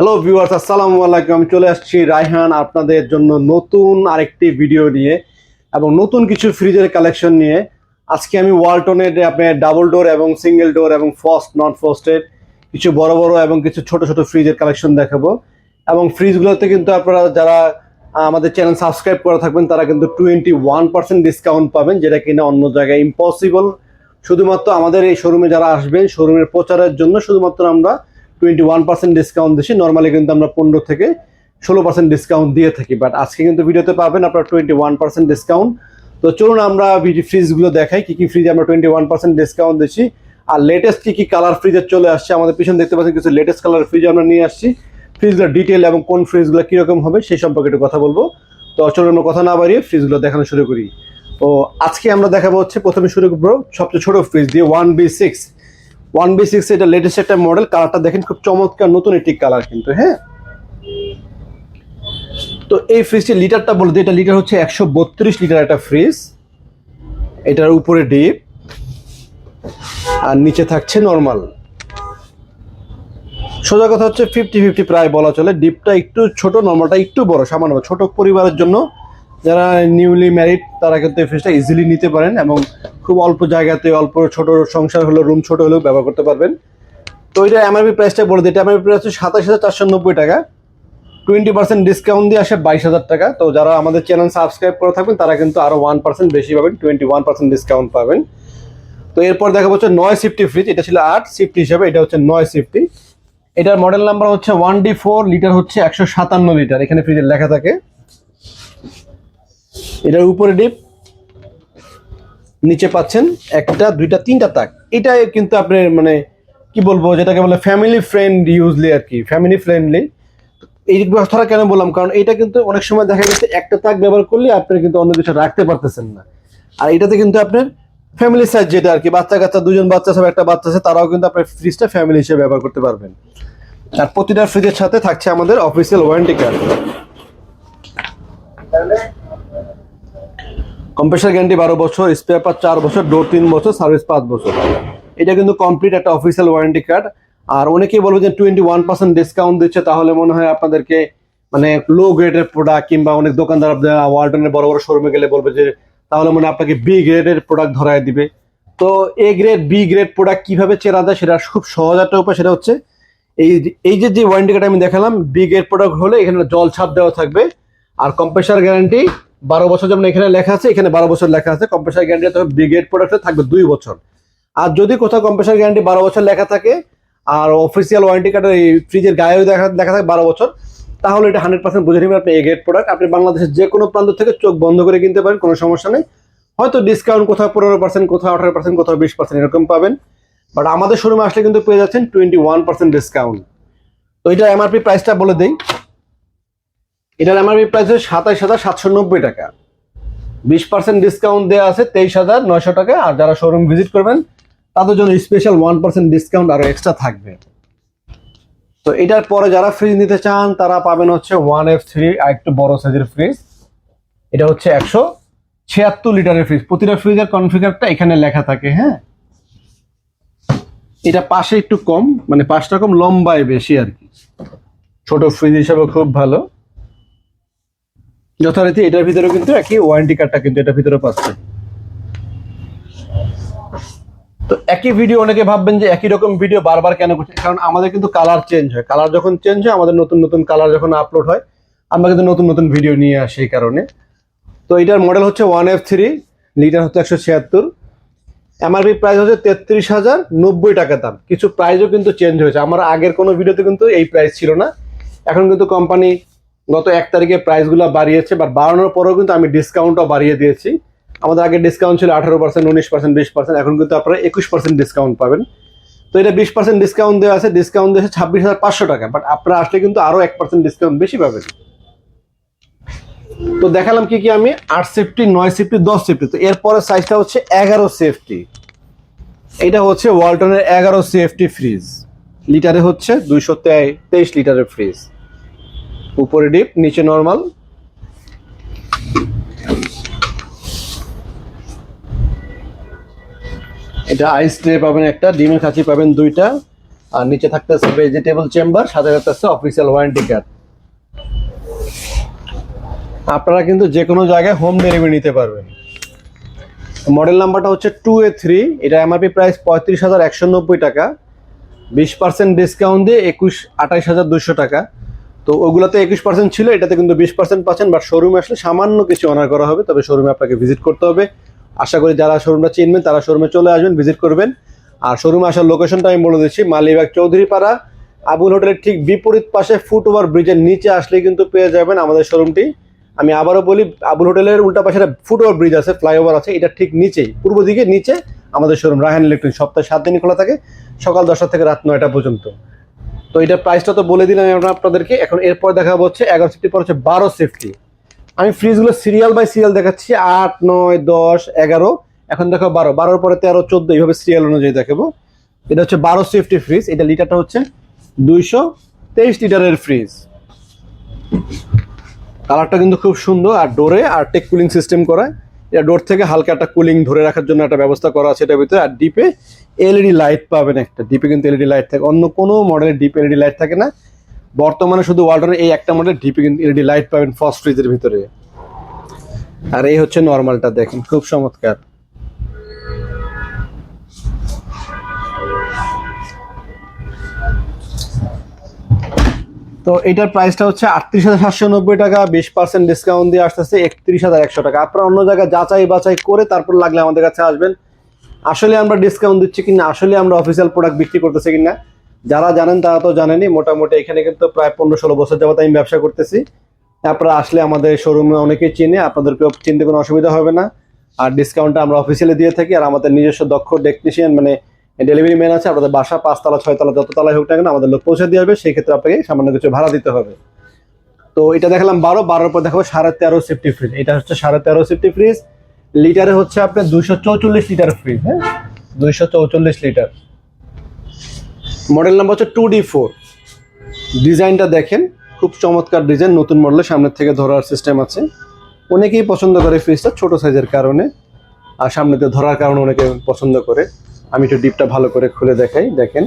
Hello viewers আসসালামু আলাইকুম। আমি চলে আসছি রায়হান আপনাদের জন্য নতুন আরেকটি ভিডিও নিয়ে এবং নতুন কিছু ফ্রিজের কালেকশন নিয়ে। আজকে আমি ওয়ালটনের আপনার ডাবল ডোর এবং সিঙ্গেল ডোর এবং ফস্ট নন ফস্টের কিছু বড় বড় এবং কিছু ছোট ছোট ফ্রিজের কালেকশন দেখাবো। এবং ফ্রিজগুলোতে কিন্তু আপনারা যারা আমাদের চ্যানেল সাবস্ক্রাইব করে থাকবেন, তারা কিন্তু টোয়েন্টি ওয়ান পার্সেন্ট ডিসকাউন্ট পাবেন, যেটা কিনা অন্য জায়গায় ইম্পসিবল শুধুমাত্র আমাদের এই শোরুমে যারা আসবেন শোরুমের প্রচারের জন্য শুধুমাত্র আমরা টোয়েন্টি ওয়ান পার্সেন্ট ডিসকাউন্ট দিচ্ছি নর্মালি কিন্তু আমরা পনেরো থেকে ষোলো পার্সেন্ট ডিসকাউন্ট দিয়ে থাকি বাট আজকে কিন্তু ভিডিওতে পাবেন আপনার টোয়েন্টি ওয়ান পার্সেন্ট ডিসকাউন্ট তো চলুন আমরা ফ্রিজগুলো দেখাই, কি কি ফ্রিজ আমরা টোয়েন্টি ওয়ান পার্সেন্ট ডিসকাউন্ট দিচ্ছি আর লেটেস্ট কী কী কালার ফ্রিজের চলে আসছে, আমাদের পিছনে দেখতে পাচ্ছেন কিছু লেটেস্ট কালার ফ্রিজ আমরা নিয়ে আসছি। ফ্রিজগুলো ডিটেল এবং কোন ফ্রিজগুলো কীরকম হবে, সেই সম্পর্কে একটু কথা বলব। তো চলুন আমরা কথা না বাড়িয়ে ফ্রিজগুলো দেখানো শুরু করি। তো আজকে আমরা দেখাবো হচ্ছে প্রথমে শুরু করব সবচেয়ে ছোটো ফ্রিজ দিয়ে one B six one B six এটা লেটেস্ট একটা মডেল কালারটা দেখেন, খুব চমৎকার নতুন একটি কালার কিন্তু হ্যাঁ? তো এই ফ্রিজটির লিটারটা বলে দিই এটা লিটার হচ্ছে একশো বত্রিশ লিটার একটা ফ্রিজ এটার উপরে ডিপ আর নিচে থাকছে নর্মাল সোজা কথা হচ্ছে ফিফটি ফিফটি প্রায় বলা চলে ডিপটা একটু ছোট নর্মালটা একটু বড়, সামান্য, ছোট পরিবারের জন্য যারা নিউলি ম্যারিড তারা কিন্তু এই ফ্রিজটা ইজিলি নিতে পারেন এবং খুব অল্প জায়গাতে, অল্প ছোট সংসার হলেও রুম ছোট হলেও ব্যবহার করতে পারবেন। তো এটা এমআরপি প্রাইসটা বলে দিই। এটা এমআরপি প্রাইস হচ্ছে সাতাশ হাজার চারশো নব্বই টাকা। টোয়েন্টি পার্সেন্ট ডিসকাউন্ট দিয়ে আসে বাইশ হাজার টাকা। তো যারা আমাদের চ্যানেল সাবস্ক্রাইব করে থাকবেন, তারা কিন্তু আরও ওয়ান পার্সেন্ট বেশি পাবেন টোয়েন্টি ওয়ান পার্সেন্ট ডিসকাউন্ট পাবেন। তো এরপর দেখা হচ্ছে নয় সিফটি ফ্রিজ এটা ছিল আট সিফটি হিসাবে, এটা হচ্ছে নয় সিফটি এটার মডেল নাম্বার হচ্ছে ওয়ান ডি ফোর লিটার হচ্ছে একশো সাতান্ন লিটার এখানে ফ্রিজের লেখা থাকে। এটার উপরে ডিপ, নিচে পাচ্ছেন একটা, দুইটা, তিনটা তাক। এটা কিন্তু আপনার মানে কি বলব, যেটাকে বলে ফ্যামিলি ফ্রেন্ড ইউজলি আর কি ফ্যামিলি ফ্রেন্ডলি এই কথাটা কেন বললাম, কারণ এটা কিন্তু অনেক সময় দেখা গেছে একটা তাক ব্যবহার করলে আপনি কিন্তু অন্য কিছু রাখতে পারতেছেন না। আর এটাতে কিন্তু আপনার ফ্যামিলি সাইজ যেটা আর কি, বাচ্চা কাচ্চা, দুজন বাচ্চা সব একটা বাচ্চা আছে, তারাও কিন্তু আপনার ফ্রিজটা ফ্যামিলি হিসেবে ব্যবহার করতে পারবেন। আর প্রতিটা ফ্রিজের সাথে থাকছে আমাদের official warranty card compressor guarantee বারো বছর স্পেয়ার পার্ট চার বছর ডোর তিন বছর সার্ভিস পাঁচ বছর। এটা কিন্তু কমপ্লিট একটা অফিসিয়াল ওয়ারেন্টি কার্ড আর অনেকেই বলব যে টোয়েন্টি ওয়ান পার্সেন্ট ডিসকাউন্ট দিচ্ছে, তাহলে মনে হয় আপনাদেরকে মানে লো গ্রেডের প্রোডাক্ট কিংবা অনেক দোকানদার আপনার বড় বড় শোরুমে গেলে বলবে যে, তাহলে মনে আপনাকে বি গ্রেডের প্রোডাক্ট ধরায় দিবে। তো A grade B grade product কীভাবে চেনা যায় সেটা খুব সহজ একটা উপায়, সেটা হচ্ছে এই এই যে যে ওয়ারেন্টি কার্ড আমি দেখালাম বি গ্রেড প্রোডাক্ট হলে এখানে জল ছাপ দেওয়া থাকবে। আর কম্প্রেসার গ্যারান্টি বারো বছর যেমন এখানে লেখা আছে, এখানে বারো বছর লেখা আছে। কম্প্রেসার গ্যারান্টি তবে ব্রিগেড প্রোডাক্টে থাকবে দুই বছর। আর যদি কোথাও কম্প্রেসার গ্যারান্টি বারো বছর লেখা থাকে, আর অফিসিয়াল ওয়ারেন্টি কার্ডের এই ফ্রিজের গায়েও দেখা দেখা থাকে বারো বছর, তাহলে এটা হান্ড্রেড পার্সেন্ট বুঝে নেবেন আপনি এ প্রোডাক্ট আপনি বাংলাদেশের যে কোনো প্রান্ত থেকে চোখ বন্ধ করে কিনতে পারেন, কোনো সমস্যা নেই। হয়তো ডিসকাউন্ট কোথাও পনেরো পার্সেন্ট কোথাও আঠারো পার্সেন্ট কোথাও বিশ পার্সেন্ট এরকম পাবেন। বাট আমাদের শোরুমে আসলে কিন্তু পেয়ে যাচ্ছেন টোয়েন্টি ওয়ান পার্সেন্ট ডিসকাউন্ট তো এটা এমআরপি প্রাইসটা বলে দিই। এটার এমআরপি প্রাইস হচ্ছে সাতাইশ হাজার সাতশো নব্বই টাকা। বিশ পার্সেন্ট ডিসকাউন্ট দেওয়া আছে তেইশ হাজার নয়শো টাকা, আর যারা শোরুম ভিজিট করবেন, তাদের জন্য স্পেশাল ওয়ান পার্সেন্ট ডিসকাউন্ট আরও এক্সট্রা থাকবে। তো এটার পরে যারা ফ্রিজ নিতে চান, তারা পাবেন হচ্ছে ওয়ান এফ থ্রি আর একটু বড় সাইজের ফ্রিজ এটা হচ্ছে একশো ছিয়াত্তর লিটারের ফ্রিজ প্রতিটা ফ্রিজের কনফিগারটা এখানে লেখা থাকে হ্যাঁ? এটা পাশে একটু কম মানে পাঁচটা কম, লম্বায় বেশি আর কি। ছোট ফ্রিজ হিসাবে খুব ভালো। যথারীতি এটার ভিতরে কিন্তু একই ওয়ারেন্টি কার্ডটা কিন্তু এটার ভিতরে পাচ্ছে। তো একই ভিডিও অনেকে ভাববেন যে একই রকম ভিডিও বারবার কেন করছে? কারণ আমাদের কিন্তু কালার চেঞ্জ হয়। কালার যখন চেঞ্জ হয়, আমাদের নতুন নতুন কালার যখন আপলোড হয়, আমরা কিন্তু নতুন নতুন ভিডিও নিয়ে আসি এই কারণে। তো এটার মডেল হচ্ছে ওয়ান এফ থ্রি লিটার হচ্ছে একশো ছিয়াত্তর। এমআরপি প্রাইস হচ্ছে তেত্রিশ হাজার নব্বই টাকা দাম। কিছু প্রাইসও কিন্তু চেঞ্জ হয়েছে। আমার আগের কোনো ভিডিওতে কিন্তু এই প্রাইস ছিল না। এখন কিন্তু কোম্পানি গত এক তারিখে প্রাইসগুলো বাড়িয়েছে বা বাড়ানোর পরেও কিন্তু আমি ডিসকাউন্টও বাড়িয়ে দিয়েছি। আমাদের আগে ডিসকাউন্ট ছিল আঠারো পার্সেন্ট উনিশ পার্সেন্ট বিশ পার্সেন্ট এখন কিন্তু আপনারা একুশ পার্সেন্ট ডিসকাউন্ট পাবেন। তো এটা বিশ পার্সেন্ট ডিসকাউন্ট দেওয়া আছে ডিসকাউন্ট দিয়েছে ছাব্বিশ হাজার পাঁচশো টাকা বাট আপনারা আসলে কিন্তু আরও এক পার্সেন্ট ডিসকাউন্ট বেশি পাবেন। তো দেখালাম কি কি আমি, আট সেফটি নয় সেফটি দশ সেফটি তো এরপরে সাইজটা হচ্ছে এগারো সেফটি এটা হচ্ছে ওয়ালটনের এগারো সেফটি ফ্রিজ লিটারে হচ্ছে দুইশো তেইশ লিটারের ফ্রিজ উপরে ডিপ, নিচে নর্মাল। এটা আইস ট্রে পাবেন একটা, ডিমের খাঁচি পাবেন দুইটা, আর নিচে থাকতেছে ভেজিটেবল চেম্বার সাথে থাকতেছে অফিসিয়াল ওয়ারেন্টি কার্ড আপনারা কিন্তু যে কোনো জায়গায় হোম ডেলিভারি নিতে পারবেন। মডেল নাম্বারটা হচ্ছে টু এ থ্রি এটা এমআরপি প্রাইস পঁয়ত্রিশ হাজার একশো নব্বই টাকা। বিশ পার্সেন্ট ডিসকাউন্ট দিয়ে একুশ, আঠাইশ হাজার দুশো টাকা। তো ওগুলোতে একুশ পার্সেন্ট ছিল, এটাতে কিন্তু বিশ পার্সেন্ট পাচ্ছেন বাট শোরুমে আসলে সামান্য কিছু অনার করা হবে, তবে শোরুমে আপনাকে ভিজিট করতে হবে। আশা করি যারা শোরুমটা চিনবেন, তারা শোরুমে চলে আসবেন ভিজিট করবেন। আর শোরুমে আসার লোকেশনটা আমি বলে দিচ্ছি, মালিবাগ চৌধুরীপাড়া। আবুল হোটেলের ঠিক বিপরীত পাশে ফুট ওভার ব্রিজের নিচে আসলে কিন্তু পেয়ে যাবেন আমাদের শোরুমটি আমি আবারও বলি, আবুল হোটেলের উল্টা পাশে একটা ফুট ওভার ব্রিজ আছে ফ্লাইওভার আছে, এটা ঠিক নিচেই, পূর্ব দিকে নিচে আমাদের শোরুম রাহান ইলেকট্রনিক সপ্তাহে সাত দিনই খোলা থাকে, সকাল দশটা থেকে রাত নয়টা পর্যন্ত। তো এটা প্রাইসটা তো বলে দিলাম আমরা আপনাদেরকে। এখন এরপর দেখা হচ্ছে এগারো সেফটি পর হচ্ছে বারো সেফটি আমি ফ্রিজগুলো সিরিয়াল বাই সিরিয়াল দেখাচ্ছি, আট, নয়, দশ, এগারো। এখন দেখো বারো। বারোর পরে তেরো, চোদ্দ, এইভাবে সিরিয়াল অনুযায়ী দেখাবো। এটা হচ্ছে বারো সেফটি ফ্রিজ এটা লিটারটা হচ্ছে দুইশো তেইশ লিটারের ফ্রিজ কালারটা কিন্তু খুব সুন্দর, আর ডোরে আর টেক কুলিং সিস্টেম করা এটা ডোর থেকে হালকা একটা কুলিং ধরে রাখার জন্য একটা ব্যবস্থা করা আছে এটার ভিতরে। আর ডিপে এলইডি লাইট পাবেন একটা। ডিপে কিন্তু এলইডি লাইট থাকে। অন্য কোনো মডেলের ডিপ এলইডি লাইট থাকে না। বর্তমানে শুধু ওয়ার্ল্ডের এই একটা মডেল ডিপে কিন্তু এলইডি লাইট পাবেন ফার্স্ট ফ্রিজের ভিতরে। আর এই হচ্ছে নর্মালটা দেখেন। খুব চমৎকার। তো এটার প্রাইসটা হচ্ছে আটত্রিশ হাজার সাতশো নব্বই টাকা, বিশ পার্সেন্ট ডিসকাউন্ট দিয়ে আসতেছে একত্রিশ হাজার একশো টাকা। আপনারা অন্য জায়গায় যাচাই বাছাই করে তারপর লাগলে আমাদের কাছে আসবেন। আসলে আমরা ডিসকাউন্ট দিচ্ছি কিনা, আসলে আমরা অফিসিয়াল প্রোডাক্ট বিক্রি করতেছি কিনা, যারা জানেন তারা তো জানেনই। মোটামুটি এখানে কিন্তু প্রায় পনেরো ষোলো বছর যাবত আমি ব্যবসা করতেছি। আপনারা আসলে আমাদের শোরুমে অনেকেই চিনে, আপনাদেরকেও চিনতে কোনো অসুবিধা হবে না। আর ডিসকাউন্টটা আমরা অফিসিয়ালি দিয়ে থাকি, আর আমাদের নিজস্ব দক্ষ টেকনিশিয়ান মানে ডেলিভারি ম্যান আছে, আপনাদের বাসা, পাঁচতলা, ছয়তলা যত তলায় হোক না কেন, আমাদের লোক পৌঁছে দিয়ে আসবে, সেই ক্ষেত্রে আপনাকে সামান্য কিছু ভাড়া দিতে হবে। তো এটা দেখালাম বারো, বারোর পর দেখাবো সাড়ে তেরো সেফটি ফ্রিজ এটা হচ্ছে সাড়ে তেরো সেফটি ফ্রিজ লিটারে হচ্ছে আপনার দুইশো চৌচল্লিশ লিটার ফ্রিজ হ্যাঁ? দুইশো চৌচল্লিশ লিটার। মডেল নাম্বার হচ্ছে টু ডি ফোর ডিজাইনটা দেখেন, খুব চমৎকার ডিজাইন, নতুন মডেলের সামনের থেকে ধরার সিস্টেম আছে। অনেকেই পছন্দ করে ফ্রিজটা ছোট সাইজের কারণে, আর সামনেতে ধরার কারণে অনেকে পছন্দ করে। আমি একটু ডিপটা ভালো করে খুলে দেখাই, দেখেন।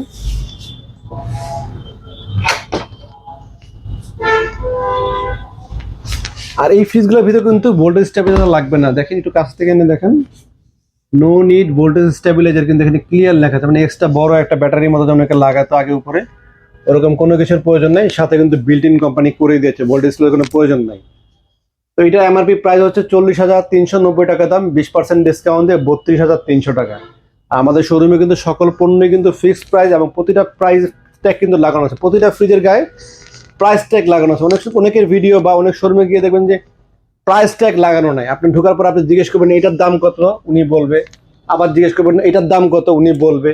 আর এই ফ্রিজগুলোর ভিতরে কিন্তু ভোল্টেজ স্টেবিলাইজার লাগবে না। দেখেন একটু কাছ থেকে এনে দেখেন। নো নিড ভোল্টেজ স্টেবিলাইজার কিন্তু এখানে ক্লিয়ার লেখা আছে। মানে এক্সট্রা বড় একটা ব্যাটারির মতো যেমন লাগাতো আগে উপরে, ওরকম কোনো কিছুর প্রয়োজন নেই। সাথে কিন্তু বিল্ট ইন কোম্পানি করে দিয়েছে। ভোল্টেজ কোনো প্রয়োজন নাই। তো এটা এমআরপি প্রাইস হচ্ছে চল্লিশ হাজার তিনশো নব্বই টাকা দাম। বিশ পার্সেন্ট ডিসকাউন্ট দিয়ে বত্রিশ হাজার তিনশো টাকা। আমাদের শোরুমে কিন্তু সকল পণ্যই কিন্তু ফিক্সড প্রাইস এবং প্রতিটা প্রাইস ট্যাগ কিন্তু লাগানো আছে। প্রতিটা ফ্রিজের গায়ে প্রাইস ট্যাগ লাগানো আছে। অনেক অনেকের ভিডিও বা অনেক শোরুমে গিয়ে দেখবেন যে প্রাইস ট্যাগ লাগানো নাই। আপনি ঢোকার পর আপনি জিজ্ঞেস করবেন এটার দাম কত? উনি বলবে। আবার জিজ্ঞেস করবেন এটার দাম কত? উনি বলবে।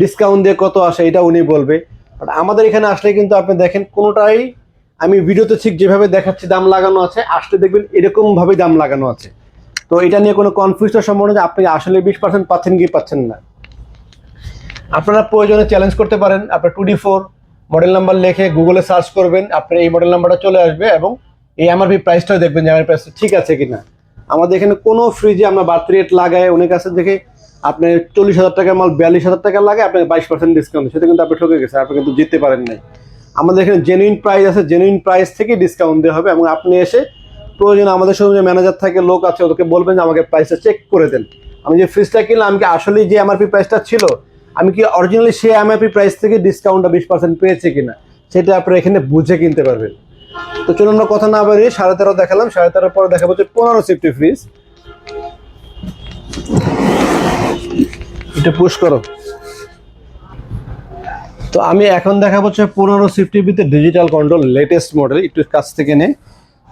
ডিসকাউন্ট দিয়ে কত আসে? এটা উনি বলবে। বাট আমাদের এখানে আসলে কিন্তু আপনি দেখেন, কোনোটাই আমি ভিডিওতে ঠিক যেভাবে দেখাচ্ছি, দাম লাগানো আছে। আসলে দেখবেন এরকম ভাবে দাম লাগানো আছে। তো এটা নিয়ে কোনো কনফিউজের সম্ভাবনা যে আপনি আসলে বিশ পার্সেন্ট পাচ্ছেন কি পাচ্ছেন না। আপনারা প্রয়োজনে চ্যালেঞ্জ করতে পারেন, আপনার টু ফোর মডেল নাম্বার লিখে গুগলে সার্চ করবেন, আপনার এই মডেল নাম্বারটা চলে আসবে এবং এই এমআরপি প্রাইসটাও দেখবেন যে আমার প্রাইসটা ঠিক আছে কিনা। আমাদের এখানে কোনো ফ্রিজে আমরা বার্থ রেট লাগাই, অনেক আছে দেখে আপনি চল্লিশ হাজার টাকা মাল বিয়াল্লিশ হাজার টাকা লাগে আপনাকে বাইশ পার্সেন্ট ডিসকাউন্ট সেটা কিন্তু আপনি ঠকে গেছে আপনি কিন্তু জিততে পারেন নাই। আমাদের এখানে জেনুইন প্রাইস আছে জেনুইন প্রাইস থেকে ডিসকাউন্ট দেওয়া হবে এবং আপনি এসে প্রয়োজন আমাদের সঙ্গে যে ম্যানেজার থাকে, লোক আছে, ওদেরকে বলবেন যে আমাকে প্রাইসটা চেক করে দেন। আমি যে ফ্রিজটা কিনলাম, আমি কি আসলেই যে এমআরপি প্রাইসটা ছিল, আমি কি অরিজিনালি সে এমআরপি প্রাইস থেকে ডিসকাউন্টটা বিশ পার্সেন্ট পেয়েছি কিনা, সেটা আপনারা এখানে বুঝে কিনতে পারবেন। তো চলুন আমরা কথা না বাড়িয়ে সাড়ে তেরো দেখালাম। সাড়ে তেরোর পরে দেখা হচ্ছে পনেরো সেফটি ফ্রিজ এটা পুশ করো। তো আমি এখন দেখাবো হচ্ছে পনেরো সিফটির ভিতরে ডিজিটাল কন্ট্রোল লেটেস্ট মডেল একটু কাছ থেকে নে।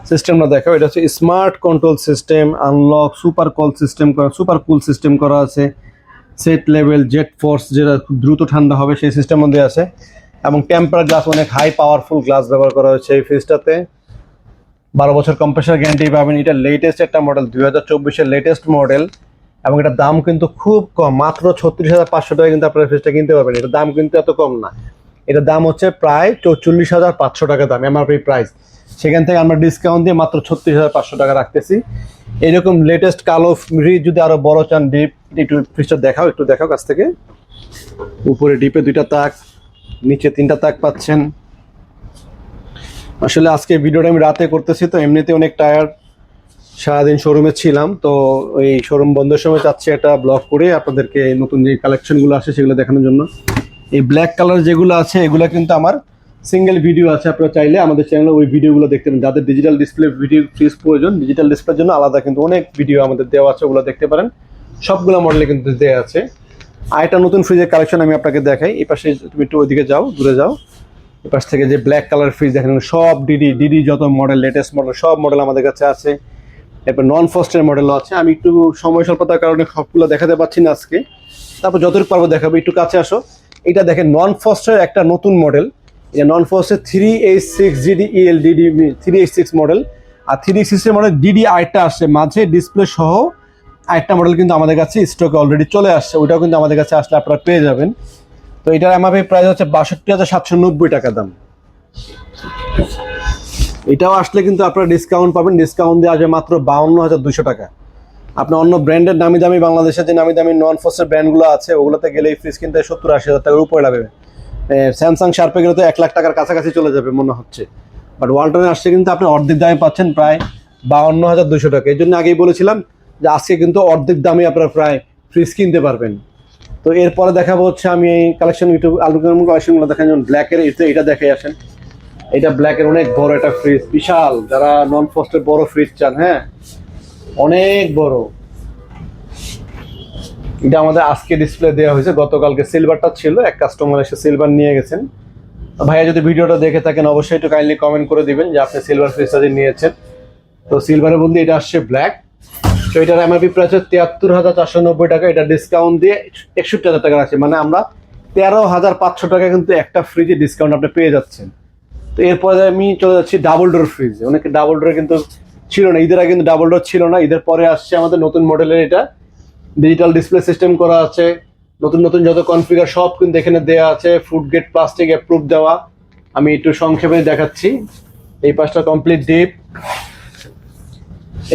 সিস্টেমটা দেখাও এটা হচ্ছে smart control system unlock super cool system করা সুপার কুল সিস্টেম করা আছে। সেট লেভেল জেট ফোর্স যেটা দ্রুত ঠান্ডা হবে সেই সিস্টেম মধ্যে আছে। এবং টেম্পার গ্লাস অনেক হাই পাওয়ারফুল গ্লাস ব্যবহার করা হয়েছে এই ফ্রিজটাতে। বারো বছর কম্প্রেসার গ্যারান্টি পাবেন। এটা লেটেস্ট একটা মডেল দুই হাজার চব্বিশের লেটেস্ট মডেল এবং এটার দাম কিন্তু খুব কম, মাত্র ছত্রিশ হাজার পাঁচশো টাকা কিন্তু আপনারা ফ্রিজটা কিনতে পারবেন। এটার দাম কিন্তু এত কম না। এটার দাম হচ্ছে প্রায় চৌচল্লিশ হাজার পাঁচশো টাকা দাম, এমআরপি প্রাইস সেখান থেকে আমরা ডিসকাউন্ট দিয়ে মাত্র ছত্রিশ হাজার পাঁচশো টাকা রাখতেছি। এরকম লেটেস্ট কালো ফ্রিজ যদি আরও বড় চান ডিপ একটু ফ্রিজটা দেখাও, একটু দেখাও কাছ থেকে। উপরে ডিপে দুইটা তাক, নিচে তিনটা তাক পাচ্ছেন। আসলে আজকে ভিডিওটা আমি রাতে করতেছি, তো এমনিতে অনেক টায়ার্ড সারাদিন শোরুমে ছিলাম, তো এই শোরুম বন্ধের সময় চাচ্ছি একটা ব্লগ করে আপনাদেরকে নতুন যে কালেকশনগুলো আসে সেগুলো দেখানোর জন্য। এই ব্ল্যাক কালার যেগুলো আছে, এগুলো কিন্তু আমার সিঙ্গেল ভিডিও আছে, আপনারা চাইলে আমাদের চ্যানেলে ওই ভিডিওগুলো দেখতে পারেন। যাদের ডিজিটাল ডিসপ্লে ভিডিও ফ্রিজ প্রয়োজন ডিজিটাল ডিসপ্লের জন্য আলাদা কিন্তু অনেক ভিডিও আমাদের দেওয়া আছে, ওগুলো দেখতে পারেন। সবগুলো মডেলে কিন্তু দেওয়া আছে। আর একটা নতুন ফ্রিজের কালেকশন আমি আপনাকে দেখাই। এই পাশে তুমি একটু ওইদিকে যাও, দূরে যাও। এই পাশ থেকে যে ব্ল্যাক কালার ফ্রিজ দেখেন, সব ডিডি ডিডি যত মডেল লেটেস্ট মডেল সব মডেল আমাদের কাছে আছে। এরপর নন ফস্টের মডেলও আছে। আমি একটু সময় স্বল্পতার কারণে সবগুলো দেখাতে পারছি না আজকে। তারপর যতটুকু পারব দেখাবো। একটু কাছে আসো। এটা দেখেন নন ফস্টের একটা নতুন মডেল এটা non ফস্টের three H six GD EL DD three H six model আর থ্রি সিক্সের মডেল ডিডি আইটা আসছে। মাঝে ডিসপ্লে সহ আরেকটা মডেল কিন্তু আমাদের কাছে স্টকে অলরেডি চলে আসছে। ওইটাও কিন্তু আমাদের কাছে আসলে আপনারা পেয়ে যাবেন। তো এটার এমআরপি প্রাইস হচ্ছে বাষট্টি হাজার সাতশো নব্বই টাকা দাম। এটাও আসলে কিন্তু আপনারা ডিসকাউন্ট পাবেন। ডিসকাউন্ট দিয়ে আসবে মাত্র বাউন্ন হাজার দুশো টাকা। আপনার অন্য ব্র্যান্ডের নামি দামি বাংলাদেশের যে নামি দামি নন ফোর্সের ব্র্যান্ডগুলো আছে, ওগুলোতে গেলে এই ফ্রিজ কিনতে সত্তর আশি হাজার টাকার উপরে লাগবে। স্যামসাং শার্পে গেলে তো এক লাখ টাকার কাছাকাছি চলে যাবে মনে হচ্ছে। বাট ওয়ালটনে আসছে কিন্তু আপনি অর্ধেক দামে পাচ্ছেন প্রায় বাউন্ন হাজার দুশো টাকা। এই জন্য আগেই বলেছিলাম যে আজকে কিন্তু অর্ধেক দামে আপনারা প্রায় ফ্রিজ কিনতে পারবেন। তো এরপরে দেখাবো হচ্ছে আমি এই কালেকশন একটু আলুগ্রাম কালেকশনগুলো দেখেন যেমন ব্ল্যাকের এটা এটা দেখে আসেন। এটা ব্ল্যাকের অনেক বড় একটা ফ্রিজ বিশাল। যারা নন ফস্টের বড় ফ্রিজ চান হ্যাঁ? অনেক বড়। এটা আমাদের আজকে ডিসপ্লে দেওয়া হয়েছে। গতকালকে সিলভারটা ছিল, এক কাস্টমার এসে সিলভার নিয়ে গেছেন। ভাইয়া যদি ভিডিওটা দেখে থাকেন, অবশ্যই একটু কাইন্ডলি কমেন্ট করে দিবেন যে আপনি সিলভার ফ্রিজটা নিয়েছেন। তো সিলভারের বদলে এটা আসছে ব্ল্যাক তো এটার এমআরপি প্রাইস হচ্ছে তিয়াত্তর হাজার চারশো নব্বই টাকা। এটা ডিসকাউন্ট দিয়ে একষট্টি হাজার টাকা আছে মানে আমরা তেরো হাজার পাঁচশো টাকা কিন্তু একটা ফ্রিজে ডিসকাউন্ট আপনি পেয়ে যাচ্ছেন। তো এরপরে আমি চলে যাচ্ছি ডাবল ডোর ফ্রিজ অনেকে ডাবল ডোর কিন্তু ছিল না। ঈদের আগে কিন্তু ডাবল ডোর ছিল না। ঈদের পরে আসছে আমাদের নতুন মডেলের এটা। ডিজিটাল ডিসপ্লে সিস্টেম করা আছে, নতুন নতুন যত কনফিগার সব কিন্তু এখানে দেওয়া আছে ফুড গেট প্লাস্টিক অ্যাপ্রুভ দেওয়া। আমি একটু সংক্ষেপে দেখাচ্ছি। এই পাশটা কমপ্লিট ডিপ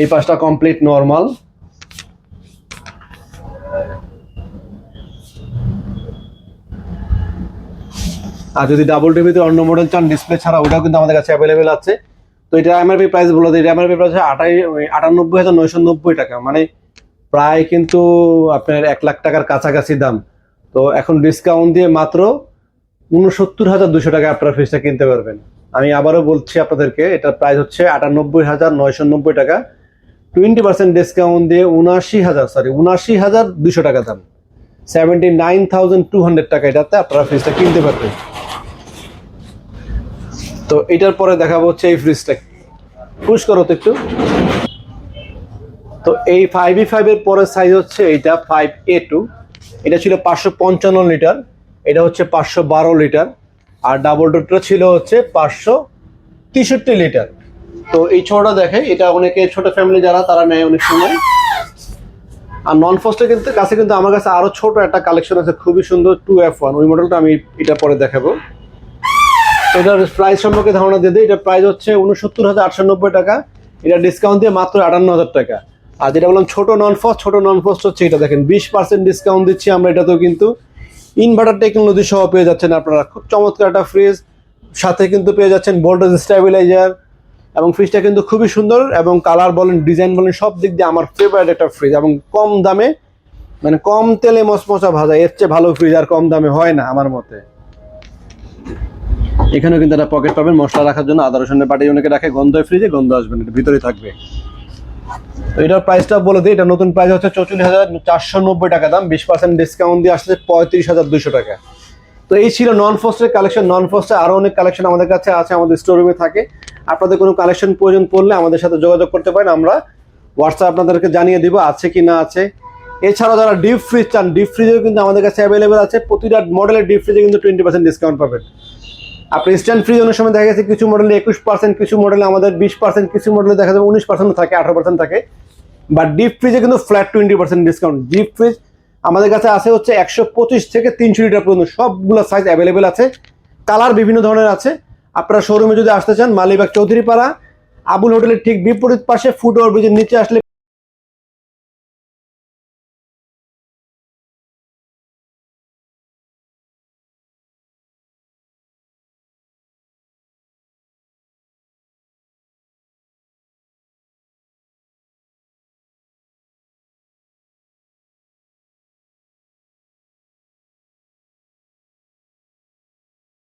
এই পাশটা কমপ্লিট নর্মাল আর যদি ডাবল টিভিতে অন্য মডেল চান ডিসপ্লে ছাড়া ওটাও কিন্তু আমাদের কাছে অ্যাভেলেবেল আছে। তো এটা এমআরপি প্রাইস বলে দিই এমআরপি প্রাইস আটাই আটানব্বই হাজার নয়শো নব্বই টাকা। মানে প্রায় কিন্তু আপনার এক লাখ টাকার কাছাকাছি দাম। তো এখন ডিসকাউন্ট দিয়ে মাত্র উনসত্তর হাজার দুশো টাকা আপনারা ফ্রিজটা কিনতে পারবেন। আমি আবারও বলছি আপনাদেরকে, এটার প্রাইস হচ্ছে আটানব্বই হাজার নয়শো নব্বই টাকা। টোয়েন্টি পার্সেন্ট ডিসকাউন্ট দিয়ে উনাশি হাজার সরি উনাশি হাজার দুশো টাকা দাম। Seventy nine thousand two hundred টাকা এটাতে আপনারা ফ্রিজটা কিনতে পারবেন। তো এটার পরে দেখাবো হচ্ছে এই ফ্রিজটা পুশ করো তো একটু। তো এই ফাইভ ই ফাইভের পরের সাইজ হচ্ছে এইটা ফাইভ এ টু এটা ছিল পাঁচশো পঞ্চান্ন লিটার, এটা হচ্ছে পাঁচশো বারো লিটার, আর ডাবল ডোরটা ছিল হচ্ছে পাঁচশো তেষট্টি লিটার। তো এই ছোটটা দেখে, এটা অনেকে ছোট ফ্যামিলি যারা, তারা নেয় অনেক সময়। আর নন ফস্টের কিন্তু, কাছে কিন্তু আমার কাছে আরও ছোট একটা কালেকশন আছে, খুবই সুন্দর টু এফ ওয়ান ওই মডেলটা আমি এটা পরে দেখাবো। এটার প্রাইস সম্পর্কে ধারণা দিয়ে দিই, এটার প্রাইস হচ্ছে উনসত্তর হাজার আটশো নব্বই টাকা। এটা ডিসকাউন্ট দিয়ে মাত্র আটান্ন হাজার টাকা। আর যেটা বললাম ছোট নন ফস্ট ছোট নন ফস্ট হচ্ছে এটা। দেখেন, বিশ পার্সেন্ট ডিসকাউন্ট দিচ্ছি আমরা, এটাতেও কিন্তু ইনভার্টার টেকনোলজি সহ পেয়ে যাচ্ছেন আপনারা। খুব চমৎকার একটা ফ্রিজ সাথে কিন্তু পেয়ে যাচ্ছেন ভোল্টেজ স্টেবিলাইজার এবং ফ্রিজটা কিন্তু খুবই সুন্দর এবং কালার বলেন ডিজাইন বলেন, সব দিক দিয়ে আমার ফেভারিট একটা ফ্রিজ এবং কম দামে মানে কম তেলে মচমচা ভাজা, এর চেয়ে ভালো ফ্রিজ আর কম দামে হয় না আমার মতে। এখানেও কিন্তু একটা পকেট পাবেন, মশলা রাখার জন্য, আদা রসুনের বাটি অনেকে রাখে গন্ধ ফ্রিজে গন্ধ আসবে না ভিতরে থাকবে। এটার প্রাইসটা বলে দিই, এটা নতুন প্রাইস হচ্ছে চৌচল্লিশ হাজার চারশো নব্বই টাকা দাম, বিশ পার্সেন্ট ডিসকাউন্ট দিয়ে আসছে পঁয়ত্রিশ হাজার দুশো টাকা। তো এই ছিল নন ফোস্টের কালেকশন নন ফস্টে আরও অনেক কালেকশন আমাদের কাছে আছে, আমাদের স্টোরুমে থাকে। আপনাদের কোনো কালেকশন প্রয়োজন পড়লে আমাদের সাথে যোগাযোগ করতে পারেন, আমরা হোয়াটসঅ্যাপ আপনাদেরকে জানিয়ে দিব আছে কি না আছে। এছাড়াও যারা ডিপ ফ্রিজ চান ডিপ ফ্রিজেও কিন্তু আমাদের কাছে অ্যাভেলেবেল আছে, প্রতিটা মডেলের ডিপ ফ্রিজে কিন্তু টোয়েন্টি পার্সেন্ট ডিসকাউন্ট পাবেন। আপনি ইনস্ট্যান্ট ফ্রিজ অনেক সময় দেখা গেছে কিছু মডেলে একুশ পার্সেন্ট কিছু মডেলে আমাদের বিশ পার্সেন্ট কিছু মডেলে দেখা যাবে উনিশ পার্সেন্ট থাকে, আঠারো পার্সেন্ট থাকে। বাট ডিপ ফ্রিজে কিন্তু flat twenty percent discount deep fridge আমাদের কাছে আছে হচ্ছে একশো পঁচিশ থেকে তিনশো লিটার পর্যন্ত, সবগুলো সাইজ অ্যাভেলেবেল আছে। কালার বিভিন্ন ধরনের আছে। আপনারা শোরুমে যদি আসতে চান, মালিবাগ চৌধুরী পাড়া আবুল হোটেলের ঠিক বিপরীত পাশে ফুট ব্রিজের নিচে আসলে